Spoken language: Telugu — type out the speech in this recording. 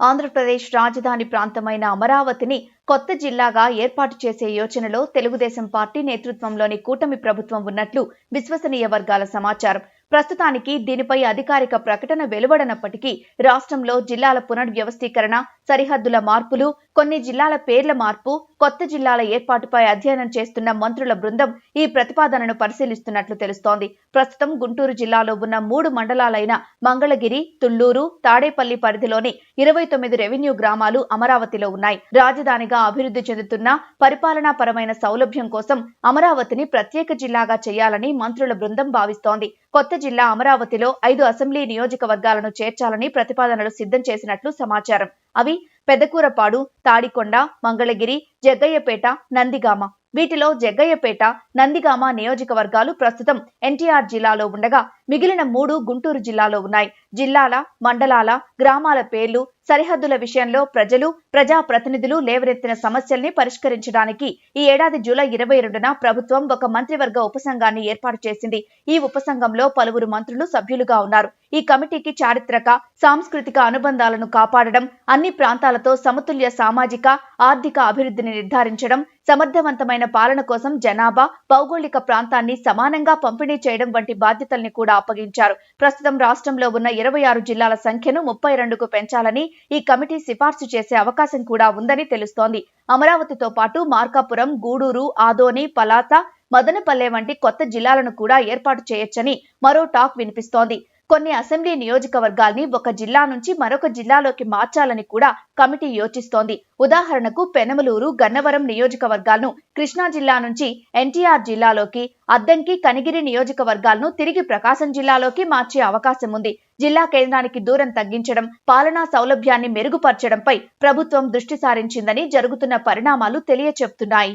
ఆంధ్రప్రదేశ్ రాజధాని ప్రాంతమైన అమరావతిని కొత్త జిల్లాగా ఏర్పాటు చేసే యోచనలో తెలుగుదేశం పార్టీ నేతృత్వంలోని కూటమి ప్రభుత్వం ఉన్నట్లు విశ్వసనీయ వర్గాల సమాచారం. ప్రస్తుతానికి దీనిపై అధికారిక ప్రకటన వెలువడనప్పటికీ రాష్ట్రంలో జిల్లాల పునర్వ్యవస్థీకరణ సరిహద్దుల మార్పులు కొన్ని జిల్లాల పేర్ల మార్పు కొత్త జిల్లాల ఏర్పాటుపై అధ్యయనం చేస్తున్న మంత్రుల బృందం ఈ ప్రతిపాదనను పరిశీలిస్తున్నట్లు తెలుస్తోంది. ప్రస్తుతం గుంటూరు జిల్లాలో ఉన్న మూడు మండలాలైన మంగళగిరి తుళ్ళూరు తాడేపల్లి పరిధిలోని ఇరవై తొమ్మిది రెవెన్యూ గ్రామాలు అమరావతిలో ఉన్నాయి. రాజధానిగా అభివృద్ధి చెందుతున్న పరిపాలనాపరమైన సౌలభ్యం కోసం అమరావతిని ప్రత్యేక జిల్లాగా చేయాలని మంత్రుల బృందం భావిస్తోంది. కొత్త జిల్లా అమరావతిలో ఐదు అసెంబ్లీ నియోజకవర్గాలను చేర్చాలని ప్రతిపాదనలు సిద్ధం చేసినట్లు సమాచారం. అవి పెదకూరపాడు తాడికొండ మంగళగిరి జగ్గయ్యపేట నందిగామ. వీటిలో జగ్గయ్యపేట నందిగామ నియోజకవర్గాలు ప్రస్తుతం ఎన్టీఆర్ జిల్లాలో ఉండగా మిగిలిన మూడు గుంటూరు జిల్లాలో ఉన్నాయి. జిల్లాల మండలాల గ్రామాల పేర్లు సరిహద్దుల విషయంలో ప్రజలు ప్రజా ప్రతినిధులు లేవనెత్తిన సమస్యల్ని పరిష్కరించడానికి ఈ ఏడాది జూలై ఇరవై రెండున ప్రభుత్వం ఒక మంత్రివర్గ ఉపసంఘాన్ని ఏర్పాటు చేసింది. ఈ ఉపసంఘంలో పలువురు మంత్రులు సభ్యులుగా ఉన్నారు. ఈ కమిటీకి చారిత్రక సాంస్కృతిక అనుబంధాలను కాపాడడం అన్ని ప్రాంతాలతో సమతుల్య సామాజిక ఆర్థిక అభివృద్ధిని నిర్ధారించడం సమర్థవంతమైన పాలన కోసం జనాభా భౌగోళిక ప్రాంతాన్ని సమానంగా పంపిణీ చేయడం వంటి బాధ్యతల్ని కూడా అప్పగించారు. ప్రస్తుతం రాష్ట్రంలో ఉన్న ఇరవై ఆరు జిల్లాల సంఖ్యను ముప్పై రెండుకు పెంచాలని ఈ కమిటీ సిఫార్సు చేసే అవకాశం కూడా ఉందని తెలుస్తోంది. అమరావతితో పాటు మార్కాపురం గూడూరు ఆదోని పలాస మదనపల్లె వంటి కొత్త జిల్లాలను కూడా ఏర్పాటు చేయొచ్చని మరో టాక్ వినిపిస్తోంది. కొన్ని అసెంబ్లీ నియోజకవర్గాల్ని ఒక జిల్లా నుంచి మరొక జిల్లాలోకి మార్చాలని కూడా కమిటీ యోచిస్తోంది. ఉదాహరణకు పెనమలూరు గన్నవరం నియోజకవర్గాలను కృష్ణా జిల్లా నుంచి ఎన్టీఆర్ జిల్లాలోకి అద్దంకి కనిగిరి నియోజకవర్గాలను తిరిగి ప్రకాశం జిల్లాలోకి మార్చే అవకాశం ఉంది. జిల్లా కేంద్రానికి దూరం తగ్గించడం పాలనా సౌలభ్యాన్ని మెరుగుపరచడంపై ప్రభుత్వం దృష్టి సారించిందని జరుగుతున్న పరిణామాలు తెలియచెప్తున్నాయి.